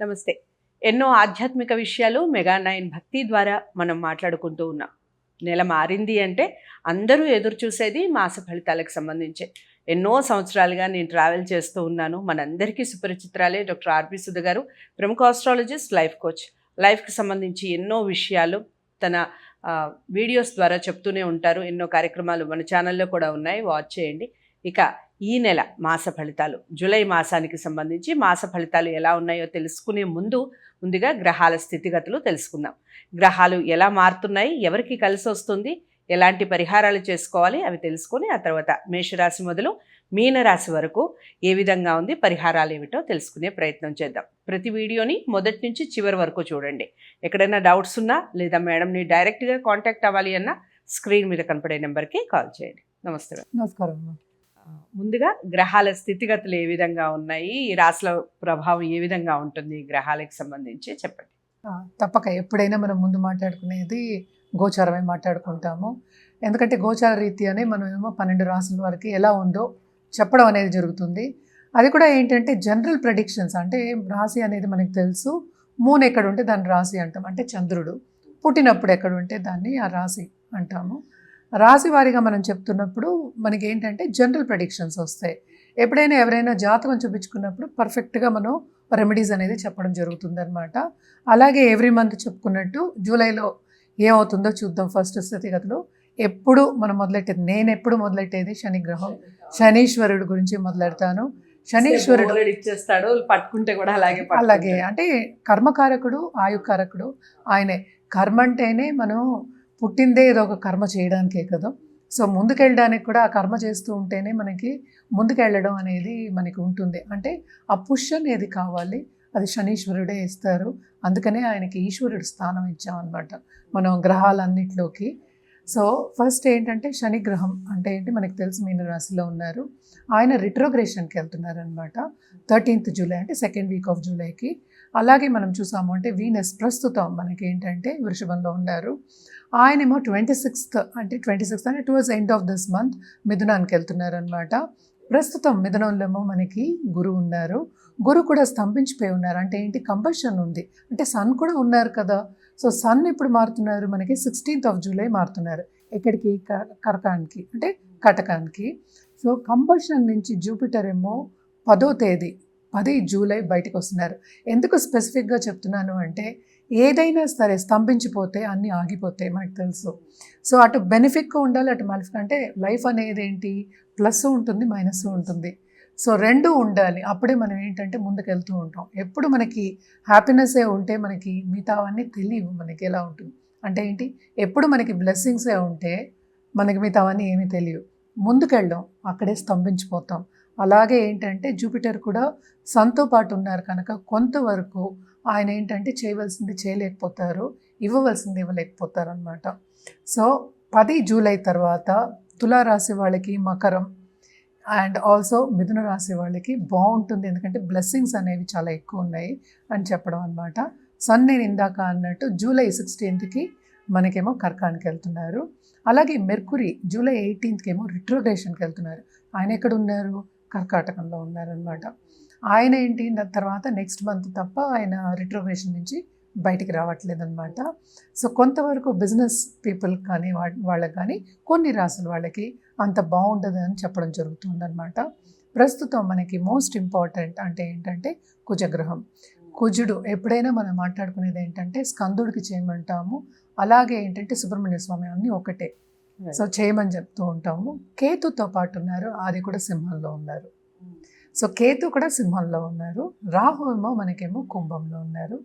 నమస్తే. ఎన్నో ఆధ్యాత్మిక విషయాలు మెగా నైన్ భక్తి ద్వారా మనం మాట్లాడుకుంటూ ఉన్నాం. నెల మారింది అంటే అందరూ ఎదురు చూసేది మాస ఫలితాలకు సంబంధించి. ఎన్నో సంవత్సరాలుగా నేను ట్రావెల్ చేస్తూ ఉన్నాను. మనందరికీ సుపరిచిత్రాలే డాక్టర్ ఆర్పి సుధ గారు ప్రముఖ ఆస్ట్రాలజిస్ట్ లైఫ్ కోచ్. లైఫ్కి సంబంధించి ఎన్నో విషయాలు తన వీడియోస్ ద్వారా చెప్తూనే ఉంటారు. ఎన్నో కార్యక్రమాలు మన ఛానల్లో కూడా ఉన్నాయి. వాచ్ చేయండి. ఇక ఈ నెల మాస ఫలితాలు జూలై మాసానికి సంబంధించి మాస ఫలితాలు ఎలా ఉన్నాయో తెలుసుకునే ముందు ముందుగా గ్రహాల స్థితిగతులు తెలుసుకుందాం. గ్రహాలు ఎలా మారుతున్నాయి ఎవరికి కలిసి వస్తుంది ఎలాంటి పరిహారాలు చేసుకోవాలి అవి తెలుసుకొని ఆ తర్వాత మేషరాశి మొదలు మీనరాశి వరకు ఏ విధంగా ఉంది పరిహారాలు ఏమిటో తెలుసుకునే ప్రయత్నం చేద్దాం. ప్రతి వీడియోని మొదటి నుంచి చివరి వరకు చూడండి. ఎక్కడైనా డౌట్స్ ఉన్నా లేదా మేడంని డైరెక్ట్గా కాంటాక్ట్ అవ్వాలి అన్నా స్క్రీన్ మీద కనపడే నెంబర్కి కాల్ చేయండి. నమస్తే నమస్కారం ముందుగా గ్రహాల స్థితిగతులు ఏ విధంగా ఉన్నాయి ఈ రాశుల ప్రభావం ఏ విధంగా ఉంటుంది గ్రహాలకు సంబంధించి చెప్పండి. తప్పక ఎప్పుడైనా మనం ముందు మాట్లాడుకునేది గోచారమే మాట్లాడుకుంటాము. ఎందుకంటే గోచార రీత్యానే మనం ఏమో పన్నెండు రాసుల వరకు ఎలా ఉందో చెప్పడం అనేది జరుగుతుంది. అది కూడా ఏంటంటే జనరల్ ప్రెడిక్షన్స్ అంటే రాశి అనేది మనకు తెలుసు. మూన్ ఎక్కడ ఉంటే దాన్ని రాశి అంటాం అంటే చంద్రుడు. పుట్టినప్పుడు ఎక్కడ ఉంటే దాన్ని ఆ రాశి అంటాము. రాశి వారిగా మనం చెప్తున్నప్పుడు మనకి ఏంటంటే జనరల్ ప్రెడిక్షన్స్ వస్తాయి. ఎప్పుడైనా ఎవరైనా జాతకం చూపించుకున్నప్పుడు పర్ఫెక్ట్గా మనం రెమెడీస్ అనేది చెప్పడం జరుగుతుందన్నమాట. అలాగే ఎవ్రీ మంత్ చెప్పుకున్నట్టు జూలైలో ఏమవుతుందో చూద్దాం ఫస్ట్ స్థితిగతులు. ఎప్పుడు మనం మొదలెట్టేది? నేను ఎప్పుడు మొదలెట్టేది? శనిగ్రహం. శనీశ్వరుడు గురించి మొదలెడతాను. శనీశ్వరుడు ఇచ్చేస్తాడు పట్టుకుంటే కూడా అలాగే. అలాగే అంటే కర్మకారకుడు ఆయుకారకుడు ఆయనే. కర్మ అంటేనే మనం పుట్టిందే ఏదో ఒక కర్మ చేయడానికే కదా. సో ముందుకెళ్ళడానికి కూడా ఆ కర్మ చేస్తూ ఉంటేనే మనకి ముందుకెళ్ళడం అనేది మనకి ఉంటుంది. అంటే ఆ పుష్ అనేది కావాలి. అది శనీశ్వరుడే ఇస్తారు. అందుకనే ఆయనకి ఈశ్వరుడు స్థానం ఇచ్చామన్నమాట. మనం గ్రహాలన్నింటిలోకి సో ఫస్ట్ ఏంటంటే శనిగ్రహం. అంటే ఏంటి? మనకు తెలుసు మీన రాశిలో ఉన్నారు. ఆయన రిట్రోగ్రేషన్కి వెళ్తున్నారు అనమాట థర్టీన్త్ జూలై అంటే సెకండ్ వీక్ ఆఫ్ జూలైకి అలాగే మనం చూసాము అంటే వీనస్ ప్రస్తుతం మనకి ఏంటంటే వృషభంలో ఉన్నారు. ఆయనేమో ట్వంటీ సిక్స్త్ అంటే ట్వంటీ సిక్స్త్ అంటే towards end of this month మిథునానికి వెళ్తున్నారు అనమాట ప్రస్తుతం మిథునంలో ఏమో మనకి గురువు ఉన్నారు. గురు కూడా స్తంభించిపోయి ఉన్నారు. అంటే ఏంటి? కంపల్షన్ ఉంది. అంటే సన్ కూడా ఉన్నారు కదా. సో సన్ ఎప్పుడు మారుతున్నారు? మనకి సిక్స్టీన్త్ ఆఫ్ జూలై మారుతున్నారు. ఎక్కడికి? క- కరకానికి. అంటే కటకానికి. సో కంపల్షన్ నుంచి జూపిటర్ ఏమో పదో తేదీ పది జూలై బయటకు వస్తున్నారు. ఎందుకు స్పెసిఫిక్గా చెప్తున్నాను అంటే ఏదైనా సరే స్తంభించిపోతే అన్నీ ఆగిపోతాయి మనకు తెలుసు. సో అటు బెనిఫిట్గా ఉండాలి అటు మలిఫిక్ అంటే లైఫ్ అనేది ఏంటి ప్లస్ ఉంటుంది మైనస్ ఉంటుంది. సో రెండు ఉండాలి. అప్పుడే మనం ఏంటంటే ముందుకెళ్తూ ఉంటాం. ఎప్పుడు మనకి హ్యాపీనెస్సే ఉంటే మనకి మిగతావన్నీ తెలియవు మనకి ఎలా ఉంటుంది. అంటే ఏంటి? ఎప్పుడు మనకి బ్లెస్సింగ్సే ఉంటే మనకి మిగతావన్నీ ఏమీ తెలియవు. ముందుకెళ్ళడం అక్కడే స్తంభించిపోతాం. అలాగే ఏంటంటే జూపిటర్ కూడా సన్తో పాటు ఉన్నారు కనుక కొంతవరకు ఆయన ఏంటంటే చేయవలసింది చేయలేకపోతారు ఇవ్వవలసింది ఇవ్వలేకపోతారు అనమాట సో పది జూలై తర్వాత తులారాశి వాళ్ళకి మకరం అండ్ ఆల్సో మిథున రాశి వాళ్ళకి బాగుంటుంది. ఎందుకంటే బ్లెస్సింగ్స్ అనేవి చాలా ఎక్కువ ఉన్నాయి అని చెప్పడం అనమాట సన్ నేను ఇందాక అన్నట్టు జూలై సిక్స్టీన్త్కి మనకేమో కర్కానికి వెళ్తున్నారు. అలాగే మెర్కురీ జూలై ఎయిటీన్త్కి ఏమో రిట్రోగ్రేషన్కి వెళ్తున్నారు. ఆయన ఎక్కడ ఉన్నారు? కర్కాటకంలో ఉన్నారనమాట ఆయన ఏంటి దాని తర్వాత నెక్స్ట్ మంత్ తప్ప ఆయన రిట్రోగ్రేషన్ నుంచి బయటికి రావట్లేదు అనమాట సో కొంతవరకు బిజినెస్ పీపుల్ కానీ వా- వాళ్ళకి కానీ కొన్ని రాసుల వాళ్ళకి అంత బాగుండదు అని చెప్పడం జరుగుతుందన్నమాట. ప్రస్తుతం మనకి మోస్ట్ ఇంపార్టెంట్ అంటే ఏంటంటే కుజగ్రహం. కుజుడు ఎప్పుడైనా మనం మాట్లాడుకునేది ఏంటంటే స్కందుడికి చేయమంటాము అలాగే ఏంటంటే సుబ్రహ్మణ్య స్వామి అన్నీ ఒకటే. సో చేయమని చెప్తూ ఉంటాము. కేతుతో పాటు ఉన్నారు అది కూడా సింహంలో ఉన్నారు. సో కేతు కూడా సింహంలో ఉన్నారు రాహు ఏమో మనకేమో కుంభంలో ఉన్నారు.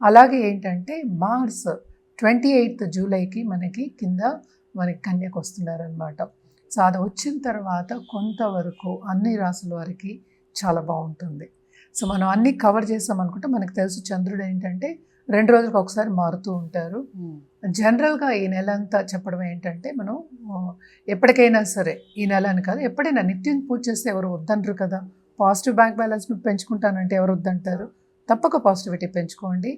అలాగే ఏంటంటే మార్స్ ట్వంటీ ఎయిత్ జూలైకి మనకి కింద మనకి కన్యకు వస్తున్నారనమాట సో అది వచ్చిన తర్వాత కొంతవరకు అన్ని రాసుల వారికి చాలా బాగుంటుంది. సో మనం అన్నీ కవర్ చేస్తాం అనుకుంటే మనకు తెలుసు చంద్రుడు ఏంటంటే రెండు రోజులకు ఒకసారి మారుతూ ఉంటారు. ఉమ్. జనరల్గా ఈ నెల అంతా చెప్పడం ఏంటంటే మనం ఎప్పటికైనా సరే ఈ నెల అని కాదు ఎప్పుడైనా నిత్యం పూజ చేస్తే ఎవరు వద్దంటారు కదా. పాజిటివ్ బ్యాంక్ బ్యాలెన్స్ను పెంచుకుంటానంటే ఎవరు వద్దంటారు? తప్పక పాజిటివిటీ పెంచుకోండి.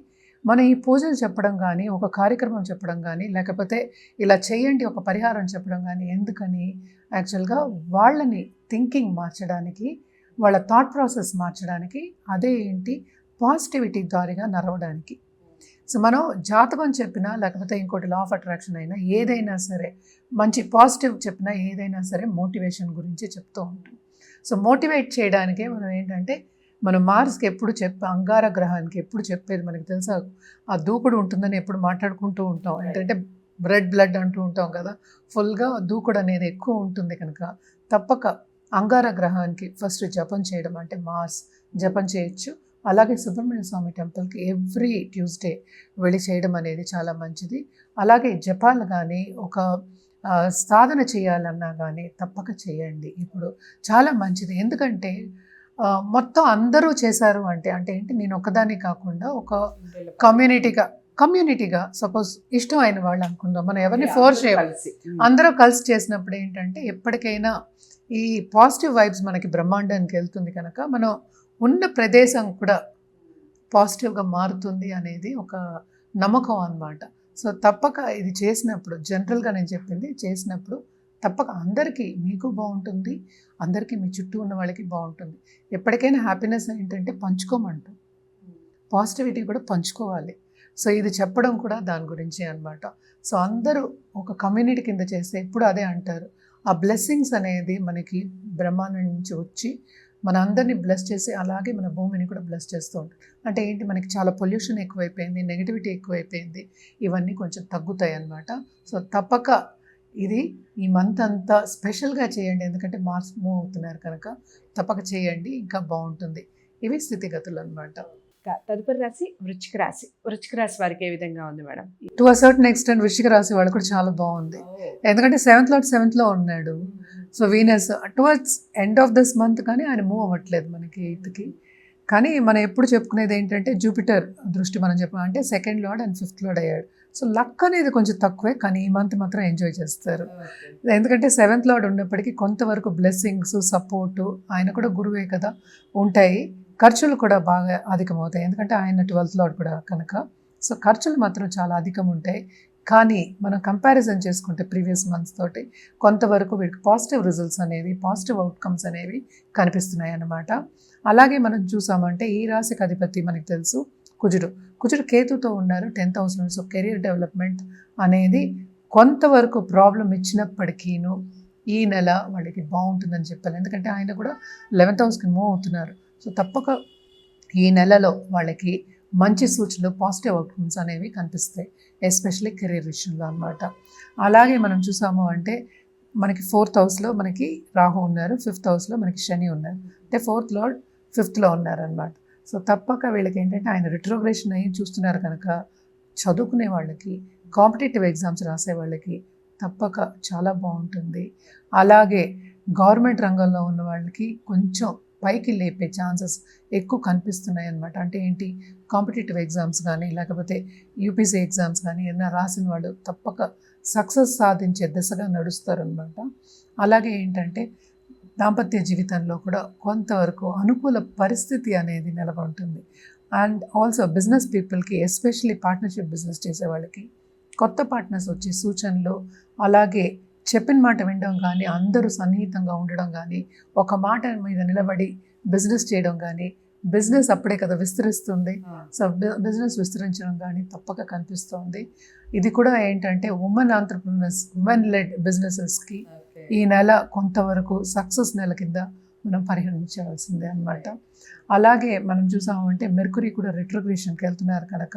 మనం ఈ పూజలు చెప్పడం కానీ ఒక కార్యక్రమం చెప్పడం కానీ లేకపోతే ఇలా చేయండి ఒక పరిహారం చెప్పడం కానీ ఎందుకని? యాక్చువల్గా వాళ్ళని థింకింగ్ మార్చడానికి వాళ్ళ థాట్ ప్రాసెస్ మార్చడానికి అదే ఏంటి? పాజిటివిటీ దారిగా నడవడానికి. సో మనం జాతకం చెప్పినా లేకపోతే ఇంకోటి లా ఆఫ్ అట్రాక్షన్ అయినా ఏదైనా సరే మంచి పాజిటివ్ చెప్పినా ఏదైనా సరే మోటివేషన్ గురించి చెప్తూ ఉంటాం. సో మోటివేట్ చేయడానికే మనం ఏంటంటే మనం మార్స్కి ఎప్పుడు చెప్ప అంగార గ్రహానికి ఎప్పుడు చెప్పేది మనకి తెలుసా? ఆ దూకుడు ఉంటుందని ఎప్పుడు మాట్లాడుకుంటూ ఉంటాం. ఏంటంటే బ్రెడ్ బ్లడ్ అంటూ ఉంటాం కదా ఫుల్గా దూకుడు అనేది ఎక్కువ ఉంటుంది కనుక తప్పక అంగార గ్రహానికి ఫస్ట్ జపం చేయడం అంటే మాస్ జపం చేయొచ్చు. అలాగే సుబ్రహ్మణ్య స్వామి టెంపుల్కి ఎవ్రీ ట్యూస్డే వెళ్ళి చేయడం అనేది చాలా మంచిది. అలాగే జపాలు కానీ ఒక సాధన చేయాలన్నా కానీ తప్పక చేయండి. ఇప్పుడు చాలా మంచిది. ఎందుకంటే మొత్తం అందరూ చేశారు అంటే అంటే ఏంటి? నేను ఒకదాన్ని కాకుండా ఒక కమ్యూనిటీగా కమ్యూనిటీగా సపోజ్ ఇష్టం అయిన వాళ్ళు అనుకుందాం. మనం ఎవరిని ఫోర్స్ చేయాలి అందరూ కలిసి చేసినప్పుడు ఏంటంటే ఎప్పటికైనా ఈ పాజిటివ్ వైబ్స్ మనకి బ్రహ్మాండానికి వెళ్తుంది కనుక మనం ఉన్న ప్రదేశం కూడా పాజిటివ్గా మారుతుంది అనేది ఒక నమ్మకం అన్నమాట. సో తప్పక ఇది చేసినప్పుడు జనరల్గా నేను చెప్పింది చేసినప్పుడు తప్పక అందరికీ మీకు బాగుంటుంది అందరికీ మీ చుట్టూ ఉన్న వాళ్ళకి బాగుంటుంది. ఎప్పటికైనా హ్యాపీనెస్ ఏంటంటే పంచుకోమంటాం. పాజిటివిటీ కూడా పంచుకోవాలి. సో ఇది చెప్పడం కూడా దాని గురించి అనమాట సో అందరూ ఒక కమ్యూనిటీ కింద చేస్తే ఎప్పుడు అదే అంటారు. ఆ బ్లెస్సింగ్స్ అనేది మనకి బ్రహ్మాండం నుంచి వచ్చి మన అందరినీ బ్లెస్ చేసి అలాగే మన భూమిని కూడా బ్లెస్ చేస్తూ ఉంటాం. అంటే ఏంటి? మనకి చాలా పొల్యూషన్ ఎక్కువైపోయింది నెగిటివిటీ ఎక్కువైపోయింది. ఇవన్నీ కొంచెం తగ్గుతాయి అన్నమాట. సో తప్పక ఇది ఈ మంత్ అంతా స్పెషల్గా చేయండి. ఎందుకంటే మార్క్స్ మూవ్ అవుతున్నారు కనుక తప్పక చేయండి. ఇంకా బాగుంటుంది. ఇవి స్థితిగతులు అనమాట తదుపరి రాశి వృచ్చిక రాశి. వృచ్చిక రాశి వారికి ఏ విధంగా ఉంది madam? To a certain extent వృషిక రాశి వాళ్ళు కూడా చాలా బాగుంది. ఎందుకంటే సెవెంత్ లాట్ సెవెంత్లో ఉన్నాడు. So Venus towards end of this month కానీ ఆయన మూవ్ అవ్వట్లేదు మనకి ఎయిత్కి కానీ మనం ఎప్పుడు చెప్పుకునేది ఏంటంటే జూపిటర్ దృష్టి మనం చెప్పాం. అంటే second lord and fifth lord అయ్యాడు. సో లక్ అనేది కొంచెం తక్కువే కానీ ఈ మంత్ మాత్రం ఎంజాయ్ చేస్తారు. ఎందుకంటే సెవెంత్ లార్డ్ ఉన్నప్పటికీ కొంతవరకు బ్లెస్సింగ్స్ సపోర్టు ఆయన కూడా గురువే కదా ఉంటాయి. ఖర్చులు కూడా బాగా అధికమవుతాయి. ఎందుకంటే ఆయన ట్వెల్త్ లార్డ్ కూడా కనుక. సో ఖర్చులు మాత్రం చాలా అధికం ఉంటాయి కానీ మనం కంపారిజన్ చేసుకుంటే ప్రీవియస్ మంత్స్ తోటి కొంతవరకు వీటికి పాజిటివ్ రిజల్ట్స్ అనేవి పాజిటివ్ అవుట్కమ్స్ అనేవి కనిపిస్తున్నాయి అన్నమాట అలాగే మనం చూసామంటే ఈ రాశికి అధిపతి మనకి తెలుసు కుజుడు. కుజుడు కేతుతో ఉన్నారు. టెన్త్ నుంచి సో కెరీర్ డెవలప్మెంట్ అనేది కొంతవరకు ప్రాబ్లం ఇచ్చినప్పటికీను ఈ నెల వాళ్ళకి బాగుంటుందని చెప్పాలి. ఎందుకంటే ఆయన కూడా లెవెన్త్ హౌస్కి మూవ్ అవుతున్నారు. సో తప్పక ఈ నెలలో వాళ్ళకి మంచి సూచనలు పాజిటివ్ అవుట్కమ్స్ అనేవి కనిపిస్తాయి ఎస్పెషల్లీ కెరీర్ విషయంలో అన్నమాట. అలాగే మనం చూసాము అంటే మనకి ఫోర్త్ హౌస్లో మనకి రాహు ఉన్నారు ఫిఫ్త్ హౌస్లో మనకి శని ఉన్నారు. అంటే ఫోర్త్ లార్డ్ ఫిఫ్త్లో ఉన్నారనమాట సో తప్పక వీళ్ళకి ఏంటంటే ఆయన రిట్రోగ్రేషన్ అయ్యి చూస్తున్నారు కనుక చదువుకునే వాళ్ళకి కాంపిటేటివ్ ఎగ్జామ్స్ రాసే వాళ్ళకి తప్పక చాలా బాగుంటుంది. అలాగే గవర్నమెంట్ రంగంలో ఉన్న వాళ్ళకి కొంచెం పైకి లేపే ఛాన్సెస్ ఎక్కువ కనిపిస్తున్నాయి అన్నమాట అంటే ఏంటి? కాంపిటేటివ్ ఎగ్జామ్స్ కానీ లేకపోతే యూపీసీ ఎగ్జామ్స్ కానీ ఏదైనా రాసిన వాళ్ళు తప్పక సక్సెస్ సాధించే దిశగా నడుస్తారనమాట అలాగే ఏంటంటే దాంపత్య జీవితంలో కూడా కొంతవరకు అనుకూల పరిస్థితి అనేది నెలకొంటుంది. అండ్ ఆల్సో బిజినెస్ పీపుల్కి ఎస్పెషల్లీ పార్ట్నర్షిప్ బిజినెస్ చేసే వాళ్ళకి కొత్త పార్ట్నర్స్ వచ్చే సూచనలు అలాగే చెప్పిన మాట వినడం కానీ అందరూ సన్నిహితంగా ఉండడం కానీ ఒక మాట మీద నిలబడి బిజినెస్ చేయడం కానీ బిజినెస్ అప్పుడే కదా విస్తరిస్తుంది. సో బిజినెస్ విస్తరించడం కానీ తప్పక కనిపిస్తోంది. ఇది కూడా ఏంటంటే ఉమెన్ ఆంటర్ప్రినర్స్ ఉమెన్ లెడ్ బిజినెసెస్కి ఈ నెల కొంతవరకు సక్సెస్ నెల కింద మనం పరిగణించవలసిందే అన్నమాట. అలాగే మనం చూసామంటే మెర్కురీ కూడా రిట్రోగ్రేషన్కి వెళ్తున్నారు కనుక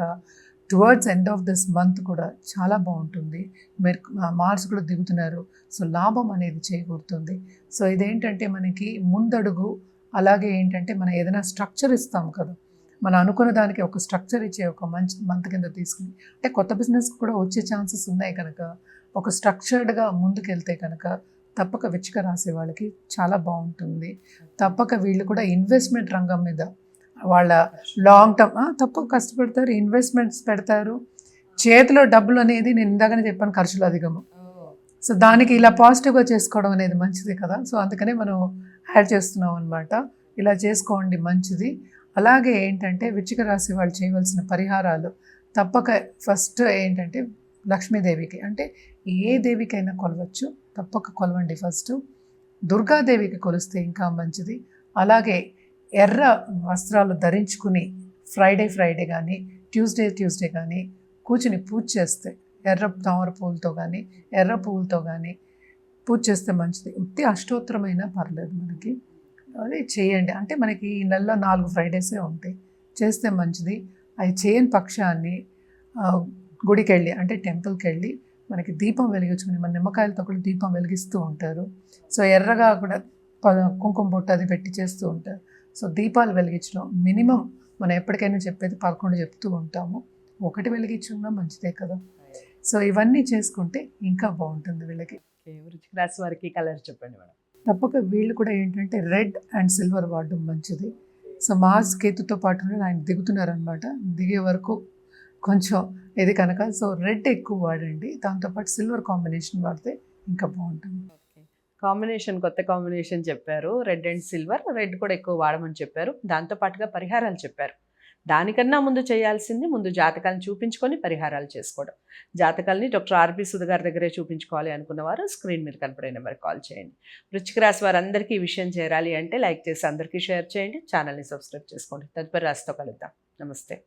towards end of this month కూడా చాలా బాగుంటుంది. మెర్ మార్స్ కూడా దిగుతున్నారు. సో లాభం అనేది చేకూరుతుంది. సో ఇదేంటంటే మనకి ముందడుగు అలాగే ఏంటంటే మనం ఏదైనా స్ట్రక్చర్ ఇస్తాం కదా. మనం అనుకున్న దానికి ఒక స్ట్రక్చర్ ఇచ్చే ఒక మంచి మంత్ కింద తీసుకుని అంటే కొత్త బిజినెస్ కూడా వచ్చే ఛాన్సెస్ ఉన్నాయి కనుక ఒక స్ట్రక్చర్డ్గా ముందుకెళ్తే కనుక తప్పక విచ్చిక రాసే వాళ్ళకి చాలా బాగుంటుంది. తప్పక వీళ్ళు కూడా ఇన్వెస్ట్మెంట్ రంగం మీద వాళ్ళ లాంగ్ టర్మ్ తప్పక కష్టపడతారు ఇన్వెస్ట్మెంట్స్ పెడతారు. చేతిలో డబ్బులు అనేది నేను ఇందాకనే చెప్పాను ఖర్చులు అధికము. సో దానికి ఇలా పాజిటివ్గా చేసుకోవడం అనేది మంచిది కదా. సో అందుకనే మనం యాడ్ చేస్తున్నాం అనమాట ఇలా చేసుకోండి మంచిది. అలాగే ఏంటంటే వృచ్చిక రాశి వాళ్ళు చేయవలసిన పరిహారాలు తప్పక ఫస్ట్ ఏంటంటే లక్ష్మీదేవికి. అంటే ఏ దేవికైనా కొలవచ్చు తప్పక కొలవండి ఫస్ట్ దుర్గాదేవికి కొలిస్తే ఇంకా మంచిది. అలాగే ఎర్ర వస్త్రాలు ధరించుకుని ఫ్రైడే ఫ్రైడే కానీ ట్యూస్డే ట్యూస్డే కానీ కూర్చుని పూజ చేస్తే ఎర్ర తామర పువ్వులతో కానీ ఎర్ర పువ్వులతో కానీ పూజ చేస్తే మంచిది. ఉత్తి అష్టోత్తరమైనా పర్లేదు మనకి. అది చేయండి. అంటే మనకి ఈ నెలలో నాలుగు ఫ్రైడేసే ఉంటాయి. చేస్తే మంచిది. అది చేయని పక్షాన్ని గుడికి వెళ్ళి అంటే టెంపుల్కి వెళ్ళి మనకి దీపం వెలిగించుకుని మన నిమ్మకాయలతో కూడా దీపం వెలిగిస్తూ ఉంటారు. సో ఎర్రగా కూడా ప- కుంకుమ బొట్టు అది పెట్టి చేస్తూ ఉంటారు. సో దీపాలు వెలిగించడం మినిమం మనం ఎప్పటికైనా చెప్పేది పదకొండు చెప్తూ ఉంటాము. ఒకటి వెలిగించుకున్నా మంచిదే కదా. సో ఇవన్నీ చేసుకుంటే ఇంకా బాగుంటుంది వీళ్ళకి. రాశి వారికి కలర్ చెప్పండి మేడం. తప్పక వీళ్ళు కూడా ఏంటంటే రెడ్ అండ్ సిల్వర్ వాడడం మంచిది. సో మాస్ కేతుతో పాటు ఆయన దిగుతున్నారనమాట దిగే వరకు కొంచెం ఇది కనుక. సో రెడ్ ఎక్కువ వాడండి. దాంతోపాటు సిల్వర్ కాంబినేషన్ వాడితే ఇంకా బాగుంటుంది. కాంబినేషన్ కొత్త కాంబినేషన్ చెప్పారు. రెడ్ అండ్ సిల్వర్ రెడ్ కూడా ఎక్కువ వాడమని చెప్పారు. దాంతో పాటుగా పరిహారాలు చెప్పారు. దానికన్నా ముందు చేయాల్సింది ముందు జాతకాలను చూపించుకొని పరిహారాలు చేసుకోవడం. జాతకాలని డాక్టర్ ఆర్బి సుధ గారి దగ్గరే చూపించుకోవాలి అనుకున్నవారు స్క్రీన్ మీద కనపడే నెంబర్ కాల్ చేయండి. వృచ్చిక రాశి వారందరికీ ఈ విషయం చేరాలి అంటే లైక్ చేసి అందరికీ షేర్ చేయండి. ఛానల్ని సబ్స్క్రైబ్ చేసుకోండి. తదుపరి రాశితో కలుద్దాం. నమస్తే.